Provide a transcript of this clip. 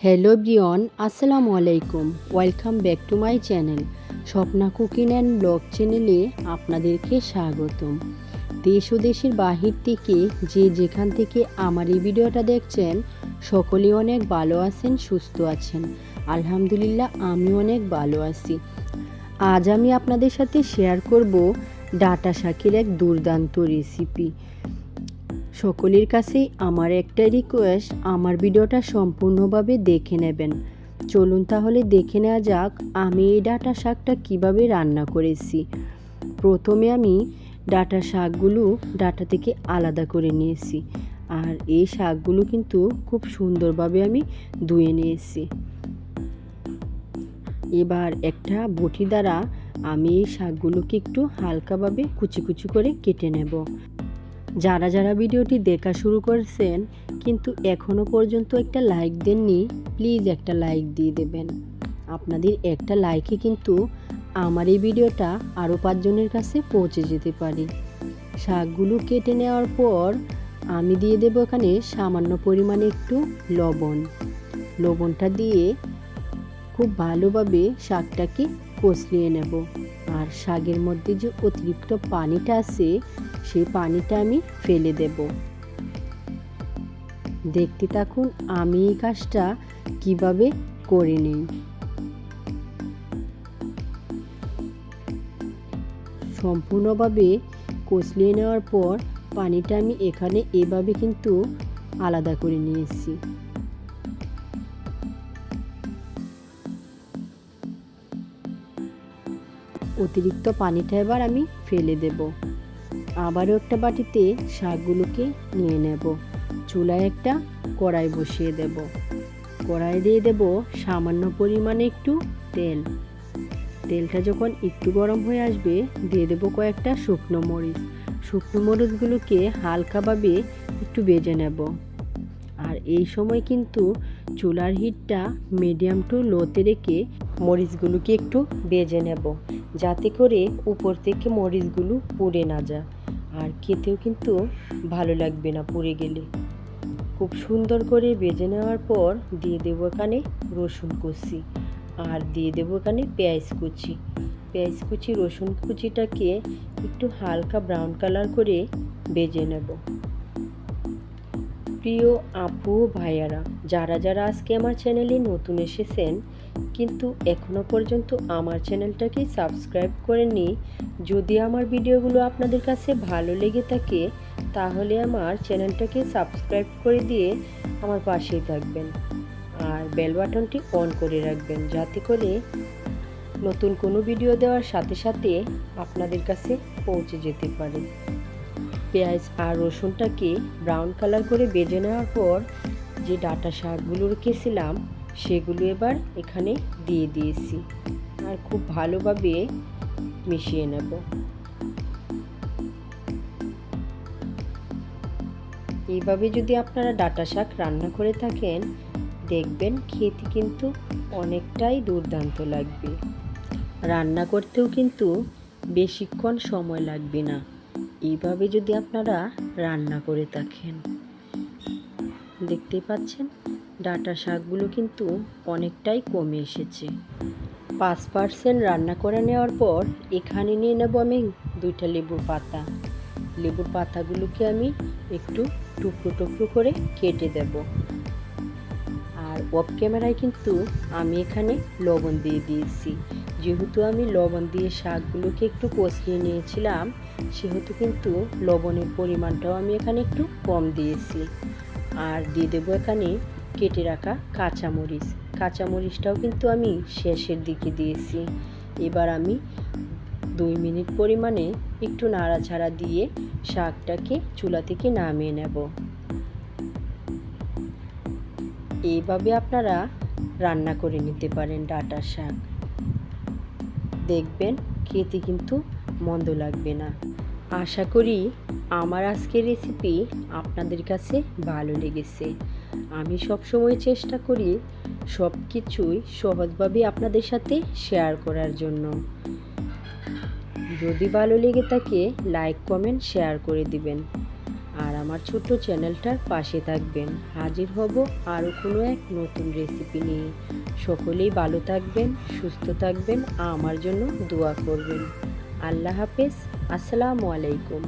Hello ব্রিয়ন আসসালামু আলাইকুম welcome back to my channel Swapna cooking and blog চ্যানেলে আপনাদেরকে স্বাগতম। দেশ ও দেশের বাহির থেকে যে যেখান থেকে আমার এই ভিডিওটা দেখছেন সকলে অনেক ভালো আছেন, সুস্থ আছেন। আলহামদুলিল্লাহ, আমি অনেক ভালো আছি। আজ আমি আপনাদের সাথে শেয়ার করব ডাটা শাকের এক দুর্দান্ত রেসিপি সকলের কাছেই আমার একটা রিকোয়েস্ট আমার ভিডিওটা সম্পূর্ণভাবে দেখে নেবেন। চলুন তাহলে দেখে নেওয়া যাক আমি এই ডাটা শাকটা কীভাবে রান্না করেছি। প্রথমে আমি ডাটা শাকগুলো ডাটা থেকে আলাদা করে নিয়েছি আর এই শাকগুলো কিন্তু খুব সুন্দরভাবে আমি ধুয়ে নিয়েছি। এবার একটা বটি দ্বারা আমি এই শাকগুলোকে একটু হালকাভাবে কুচি কুচি করে কেটে নেব। যারা যারা ভিডিওটি দেখা শুরু করেছেন, কিন্তু এখনও পর্যন্ত একটা লাইক দেননি প্লিজ একটা লাইক দিয়ে দেবেন। আপনাদের একটা লাইকে কিন্তু আমার এই ভিডিওটা আরও পাঁচজনের কাছে পৌঁছে যেতে পারে। শাকগুলো কেটে নেওয়ার পর আমি দিয়ে দেবো এখানে সামান্য পরিমাণে একটু লবণ। লবণটা দিয়ে খুব ভালোভাবে শাকটাকে কষলিয়ে নেব। আর শাকের মধ্যে যে অতিরিক্ত পানিটা আছে, সেই পানিটা আমি ফেলে দেব। দেখতে থাকুন আমি এই কাজটা কীভাবে করে নিই। সম্পূর্ণভাবে কষলিয়ে নেওয়ার পর পানিটা আমি এখানে এভাবে কিন্তু আলাদা করে নিয়েছি। অতিরিক্ত পানিটা এবার আমি ফেলে দেব। আবারও একটা বাটিতে শাকগুলোকে নিয়ে নেব। চুলায় একটা কড়াই বসিয়ে দেব। কড়াই দিয়ে দেব সামান্য পরিমাণে একটু তেল। তেলটা যখন একটু গরম হয়ে আসবে, দিয়ে দেবো কয়েকটা শুকনো মরিচ। শুকনো মরিচগুলোকে হালকাভাবে একটু বেজে নেব। আর এই সময় কিন্তু চুলার হিটটা মিডিয়াম টু লোতে রেখে মরিচগুলোকে একটু বেজে নেব, যাতে করে উপর থেকে মরিচগুলো পুড়ে না যায়। আর খেতেও কিন্তু ভালো লাগবে না পুড়ে গেলে। খুব সুন্দর করে বেজে নেওয়ার পর দিয়ে দেবো এখানে রসুন কুচি আর দিয়ে দেবো এখানে পেঁয়াজ কুচি। পেঁয়াজ কুচি, রসুন কুচিটাকে একটু হালকা ব্রাউন কালার করে বেজে নেব। প্রিয় আপু, ভাইয়ারা, যারা যারা আজকে আমার চ্যানেলে নতুন এসেছেন কিন্তু এখনও পর্যন্ত আমার চ্যানেলটাকে সাবস্ক্রাইব করে করেননি। যদি আমার ভিডিওগুলো আপনাদের কাছে ভালো লেগে থাকে, তাহলে আমার চ্যানেলটাকে সাবস্ক্রাইব করে দিয়ে আমার পাশেই থাকবেন। আর বেল বাটনটি অন করে রাখবেন যাতে করে নতুন কোনো ভিডিও দেওয়ার সাথে সাথে আপনাদের কাছে পৌঁছে যেতে পারে। পেঁয়াজ আর রসুনটাকে ব্রাউন কালার করে বেজে নেওয়ার পর যে ডাটা শাকগুলো রেখেছিলাম সেগুলো এবার এখানে দিয়ে দিয়েছি। আর খুব ভালোভাবে মিশিয়ে নেব। এইভাবে যদি আপনারা ডাটা শাক রান্না করে থাকেন, দেখবেন খেতে কিন্তু অনেকটাই দুর্দান্ত লাগবে। রান্না করতেও কিন্তু বেশিক্ষণ সময় লাগবে না। এইভাবে যদি আপনারা রান্না করে থাকেন। দেখতে পাচ্ছেন? ডাটা শাকগুলো কিন্তু অনেকটাই কমে এসেছে। পাঁচ পার্সেন্ট রান্না করে নেওয়ার পর এখানে নিয়ে নেব আমি দুইটা লেবুর পাতা। লেবুর পাতাগুলোকে আমি একটু টুকরো টুকরো করে কেটে দেব। আর অফ ক্যামেরায় কিন্তু আমি এখানে লবণ দিয়ে দিয়েছি। যেহেতু আমি লবণ দিয়ে শাকগুলোকে একটু কষিয়ে নিয়েছিলাম, সেহেতু কিন্তু লবণের পরিমাণটাও আমি এখানে একটু কম দিয়েছি। আর দিয়ে দেবো এখানে কেটে রাখা কাঁচামরিচ। কাঁচামরিচটাও কিন্তু আমি শেষের দিকে দিয়েছি। এবার আমি দুই মিনিট পরিমাণে একটু নাড়াচাড়া দিয়ে শাকটাকে চুলা থেকে নামিয়ে নেব। এইভাবে আপনারা রান্না করে নিতে পারেন ডাটার শাক। দেখবেন খেতে কিন্তু মন্দ লাগবে না। আশা করি আমার আজকের রেসিপি আপনাদের কাছে ভালো লেগেছে। আমি সবসময় চেষ্টা করি সব কিছুই সহজভাবে আপনাদের সাথে শেয়ার করার জন্য। যদি ভালো লেগে থাকে লাইক কমেন্ট শেয়ার করে দিবেন। আর আমার ছোট্ট চ্যানেলটার পাশে থাকবেন। হাজির হব আরও কোনো এক নতুন রেসিপি নিয়ে। সকলেই ভালো থাকবেন, সুস্থ থাকবেন, আমার জন্য দোয়া করবেন। আল্লাহ হাফেজ, আসসালামু আলাইকুম।